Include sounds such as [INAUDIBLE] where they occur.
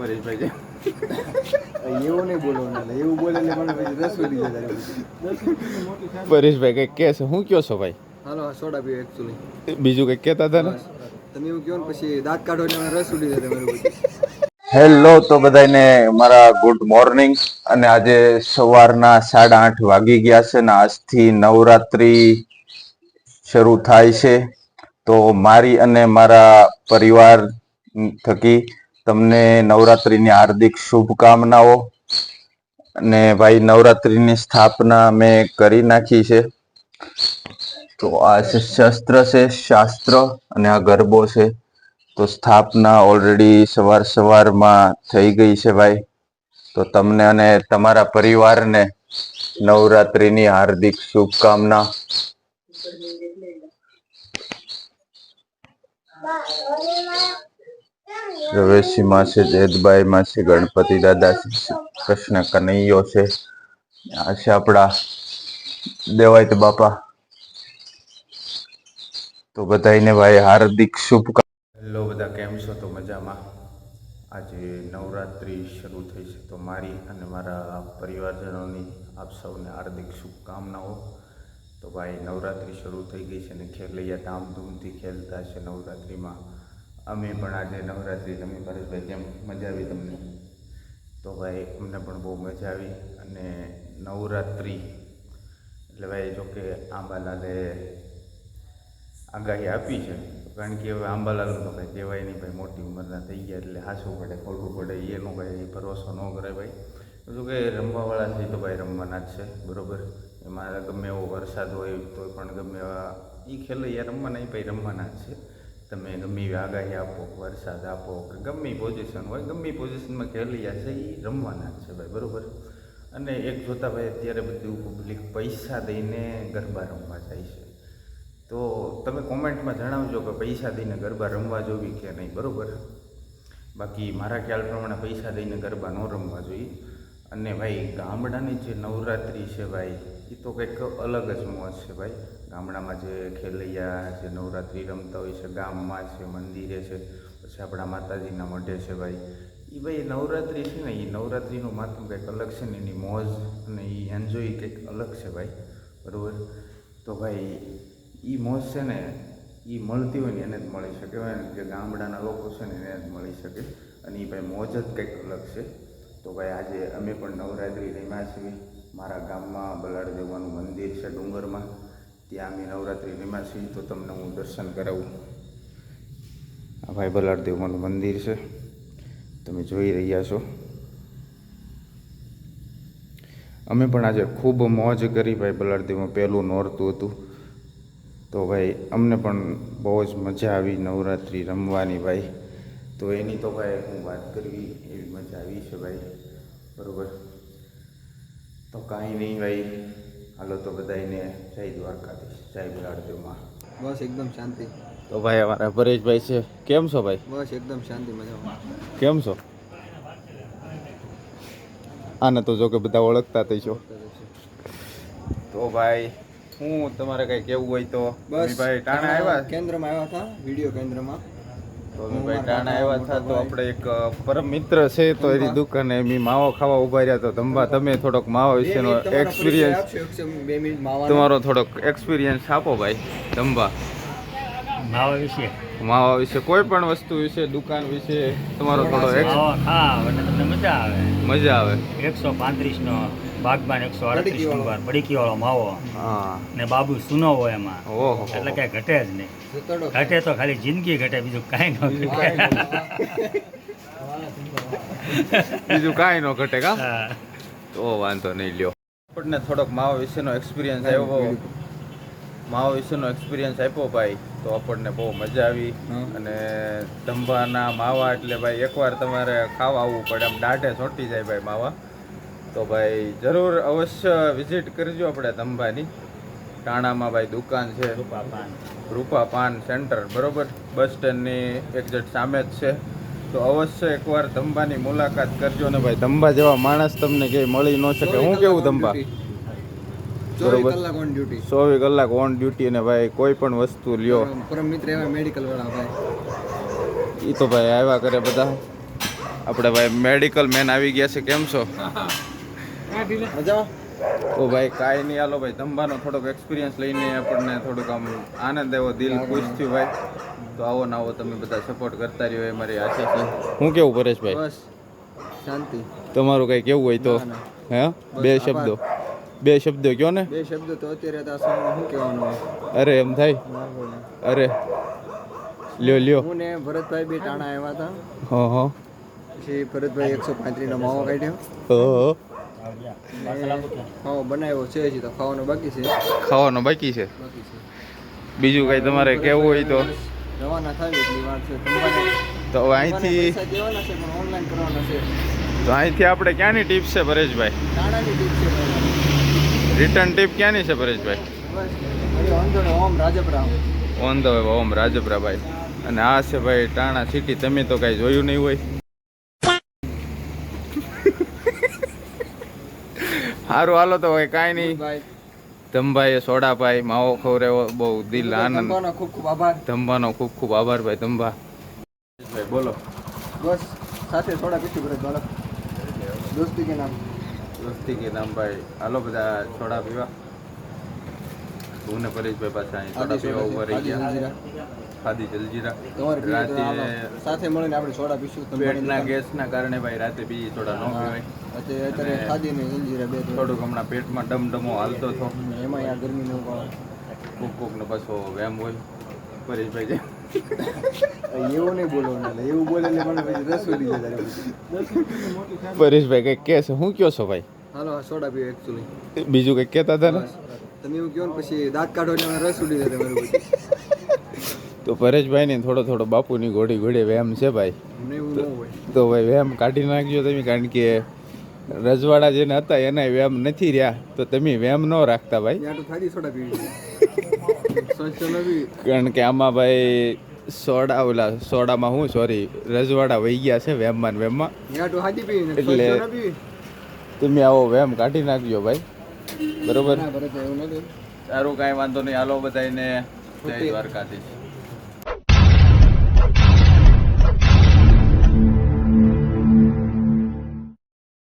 પરેશભાઈ એવું નહીં બોલવાનું એવું બોલે મને પછી રસ ઉડી જાય. પરેશભાઈ કંઈક કહે છે. શું કહો છો ભાઈ? હાલો સોડા પીવો એકચ્યુઅલી બીજું કંઈક કહેતા હતા ને? તમે એવું કહો ને પછી દાંત કાઢો એટલે રસ ઉડી જાય તમારું હેલો તો બધાને મારા ગુડ મોર્નિંગ. અને આજે સવારના સાડા આઠ વાગી ગયા છે ને આજથી નવરાત્રી શરૂ થાય છે. તો મારી અને મારા પરિવાર થકી તમને નવરાત્રિની હાર્દિક શુભકામનાઓ અને ભાઈ નવરાત્રિની સ્થાપના મેં કરી નાખી છે. તો આ છે શસ્ત્ર છે, શાસ્ત્ર અને આ ગરબો છે, તો સ્થાપના ઓલરેડી સવાર સવારમાં થઈ ગઈ છે ભાઈ. તો તમને અને તમારા પરિવારને નવરાત્રિની હાર્દિક શુભકામના. રવેશી માં છે જયદભાઈ માં છે, ગણપતિ દાદા છે કૃષ્ણ કનૈયો છે. આ છે આપણા દેવાયત બાપા. તો બધાને ભાઈ હાર્દિક શુભકામના. હેલો બધા, કેમ છો? તો મજામાં. આજે નવરાત્રિ શરૂ થઈ છે, તો મારી અને મારા પરિવારજનોની આપ સૌને હાર્દિક શુભકામનાઓ. તો ભાઈ, નવરાત્રિ શરૂ થઈ ગઈ છે અને ખેલૈયા ધામધૂમથી ખેલતા છે નવરાત્રિમાં. અમે પણ આજે નવરાત્રિ તમે પરેશભાઈ કેમ મજા આવી તમને? તો ભાઈ, અમને પણ બહુ મજા આવી અને નવરાત્રિ, એટલે ભાઈ જો કે આંબાલાલે આગાહી આપી છે. કારણ કે હવે આંબાલાલનું તો કંઈ કહેવાય નહીં, ભાઈ મોટી ઉંમરના થઈ ગયા એટલે હાસવું પડે, ખોલવું પડે, એનો ભાઈ ભરોસો ન કરે ભાઈ. જો કે રમવાવાળા છે તો ભાઈ રમવાના જ છે, બરોબર? એમાં ગમે એવો વરસાદ હોય તો પણ ગમે એવા એ ખેલ યાર રમવાના એ ભાઈ રમવાના જ છે. તમે ગમે એવી આગાહી આપો, વરસાદ આપો કે ગમે પોઝિશન હોય, ગમે પોઝિશનમાં ખેલૈયા છે એ રમવાના જ છે ભાઈ, બરાબર? અને એક જોતા ભાઈ અત્યારે બધું પબ્લિક પૈસા દઈને ગરબા રમવા જાય છે. તો તમે કોમેન્ટમાં જણાવજો કે પૈસા દઈને ગરબા રમવા જોવી કે નહીં, બરાબર? બાકી મારા ખ્યાલ પ્રમાણે પૈસા દઈને ગરબા ન રમવા જોઈએ. અને ભાઈ ગામડાની જે નવરાત્રિ છે ભાઈ એ તો કંઈક અલગ જ મોજ છે ભાઈ. ગામડામાં જે ખેલૈયા જે નવરાત્રિ રમતા હોય છે, ગામમાં છે, મંદિરે છે, પછી આપણા માતાજીના મઢે છે ભાઈ. એ ભાઈ નવરાત્રિ છે ને એ નવરાત્રિનું માથું કંઈક અલગ છે ને, એની મોજ અને એ એન્જોય કંઈક અલગ છે ભાઈ. બરાબર? તો ભાઈ એ મોજ છે ને એ મળતી હોય ને, એને જ મળી શકે. હોય ને જે ગામડાના લોકો છે ને, એને જ મળી શકે. અને એ ભાઈ મોજ જ કંઈક અલગ છે. તો ભાઈ આજે અમે પણ નવરાત્રિ રમ્યા છીએ. મારા ગામમાં બલાડ દેવાનું મંદિર છે ડુંગરમાં. ત્યાં અમે નવરાત્રિ નિમા છીએ તો તમને હું દર્શન કરાવું. આ ભાઈ બલાડ દેવાનું મંદિર છે. તમે જોઈ રહ્યા છો. અમે પણ આજે ખૂબ મોજ કરી ભાઈ બલાડદેવમાં પહેલું નોરતું હતું. તો ભાઈ અમને પણ બહુ જ મજા આવી નવરાત્રિ રમવાની ભાઈ. તો એની તો ભાઈ હું વાત કરવી, એવી મજા આવી છે ભાઈ. બરાબર? તો કાંઈ નહીં ભાઈ. હાલો તો બધાને જય દ્વારકાધીશ જય બલાડદેવમાં બસ એકદમ શાંતિ. તો ભાઈ અમારા પરેશભાઈ છે. કેમ છો ભાઈ? બસ એકદમ શાંતિ મજામાં. કેમ છો? આને તો જો કે બધા ઓળખતા થઈ છો. તો ભાઈ હું તમારે કઈ કેવું હોય તો? બસ ભાઈ ટાણા આવ્યા? કેન્દ્રમાં આવ્યા હતા વીડિયો કેન્દ્રમાં. ભાઈ ટાણા આવ્યા હતા તો આપણે એક પરમ મિત્ર છે તો એની દુકાને એમ માવો ખાવા ઊભા રહ્યા તો ધંબા તમે થોડોક માવા વિશેનો એક્સપિરિયન્સ બે મિનિટ માવા તમારો થોડોક એક્સપિરિયન્સ આપો ભાઈ ધંબા. માવા વિશે? માવા વિશે કોઈ પણ વસ્તુ વિશે દુકાન વિશે તમારો થોડો મજા આવે. મજા આવે. એકસો પાંત્રીસ નો બાગબાન એકસો વાળો. નંબર બડીકીવાળો માવો. ને બાબુ સુનો હોય એમાં. ઓહો. એટલે કઈ ઘટે જ નહીં. ઘટે તો ખાલી જિંદગી ઘટે બીજું કાંઈ ન ઘટે. બીજું કાંઈ ન ઘટે કા? હા. તો વાંધો નહીં લ્યો. આપણને થોડોક માવો વિશેનો એક્સપિરિયન્સ આવ્યો માવો વિશેનો એક્સપિરિયન્સ આપ્યો ભાઈ. તો આપણને બહુ મજા આવી. અને ધંભાના માવા એટલે ભાઈ એકવાર તમારે ખાવા આવવું પડે. આમ દાઢે છોટી જાય ભાઈ માવા. તો ભાઈ જરૂર અવશ્ય વિઝિટ કરજો આપણે ધંભાની ટાણામાં ભાઈ દુકાન છે. રૂપા પાન. રૂપા પાન સેન્ટર બરોબર? બસ સ્ટેન્ડની એક્ઝેટ સામે જ છે. તો અવશ્ય એકવાર ધંબાની મુલાકાત કરજો ને ભાઈ. ધંબા જેવા માણસ તમને ક્યાંય મળી ન શકે. હું કેવું ધંબા? બરોબર. કલાક ઓન ડ્યુટી ચોવીસ કલાક ઓન ડ્યુટી અને ભાઈ કોઈ પણ વસ્તુ લ્યો. પરમ મિત્ર એવા મેડિકલ વાળા ભાઈ. એ તો ભાઈ આવ્યા કરે બધા. આપણે ભાઈ મેડિકલ મેન આવી ગયા છે. કેમ છો? મજામાં? ઓ ભાઈ કાંઈ નહીં. હાલો ભાઈ ધંબાનો થોડોક એક્સપિરિયન્સ લઈને આપણને થોડુંક આમ આનંદ આવ્યો દિલ ખુશ થયું ભાઈ. તો આવો ને આવો તમે બધા સપોર્ટ કરતા રહ્યો એ મારી આશા છે. હું કેવું પરેશભાઈ? બસ શાંતિ. તમારું કંઈ કેવું હોય તો? ના, હે? બે શબ્દો. બે શબ્દો કયો ને? બે શબ્દો તો અત્યારે તો શું કહેવાનું અરે એમ થાય? અરે. લ્યો લ્યો. હું ને ભરતભાઈ બે ટાણા આવ્યા હતા. હા હા. પછી ભરતભાઈ એકસો પાંત્રીસનો માવો કાઢ્યો. ઓહો. બનાવ્યો છે હજી તો ખાવાનો બાકી છે. ખાવાનું બાકી છે? બીજું કઈ તમારે કેવું હોય તો? રવાના થાય એટલી વાર છે. તો અહીંથી તો અહીંથી આપણે ક્યાંની ટીપ છે પરેશભાઈ? ભાઈ. રિટર્ન ટીપ ક્યાંની છે પરેશભાઈ? ઓન ધ વે ઓમ રાજપરાભાઈ. અને આ છે ભાઈ ટાણા સિટી તમે તો કાંઈ જોયું નહીં હોય. સારું હાલો તો ભાઈ કાંઈ નહીં. ભાઈ ધંભાઈએ સોડા ભાઈ માવો ખવડાવ્યો બહુ દિલ આનંદ. ખૂબ ખૂબ આભાર. ધંભાનો ખૂબ ખૂબ આભાર ભાઈ ધંભા ભાઈ બોલો. બસ સાથે થોડા પીછું કરે બોલો દોસ્તી કે નામ? દોસ્તી કે નામ ભાઈ. હાલો બધા સોડા પીવા. હું ને પરેશભાઈ પાસે અહીં સોડા પીવા ઊભા રહી ગયા. ખાધી જલજીરા. રાતે સાથે મળીને આપણે સોડા પીશું પેટના ગેસના કારણે ભાઈ રાતે બીજી સોડા ન પીવાય. અત્યારે અત્યારે ખાધી ને જલજીરા બે થોડુંક હમણાં પેટમાં ડમડમો હાલતો હતો. એમાં આ ગરમીનું કોક કોકનો પાછો વેમ હોય. પરેશભાઈ જે એવું નહીં બોલવાનું એવું બોલે મને પછી રસ જાય પરેશભાઈ કંઈક કહે છે. હું કયો છો ભાઈ? હાલો આ સોડા પીવો એકચ્યુઅલી બીજું કંઈક કહેતા હતા ને? તમે એવું કહો ને પછી દાંત કાઢો એટલે રસ ઉડી જાય તમારું બધું તો પરેશભાઈને થોડો થોડો બાપુની ઘોડી ઘોડી વ્યાયામ છે ભાઈ. ન તો ભાઈ વ્યાયામ કાઢી નાખજો તમે કારણ કે રજવાડા જેને હતા એના વેમ નથી રહ્યા. તો તમે વેમ ન રાખતા ભાઈ. [LAUGHS] કારણ કે આમાં ભાઈ સોડા ઓલા સોડામાં હું સોરી રજવાડા વહી ગયા છે વેમમાં ને વેમમાં. ને એટલે- ન તમે આવો વેમ કાઢી નાખજો ભાઈ. બરોબર? સારું કાંઈ વાંધો નહીં. હાલો બધાને જય દ્વારકાધીશ.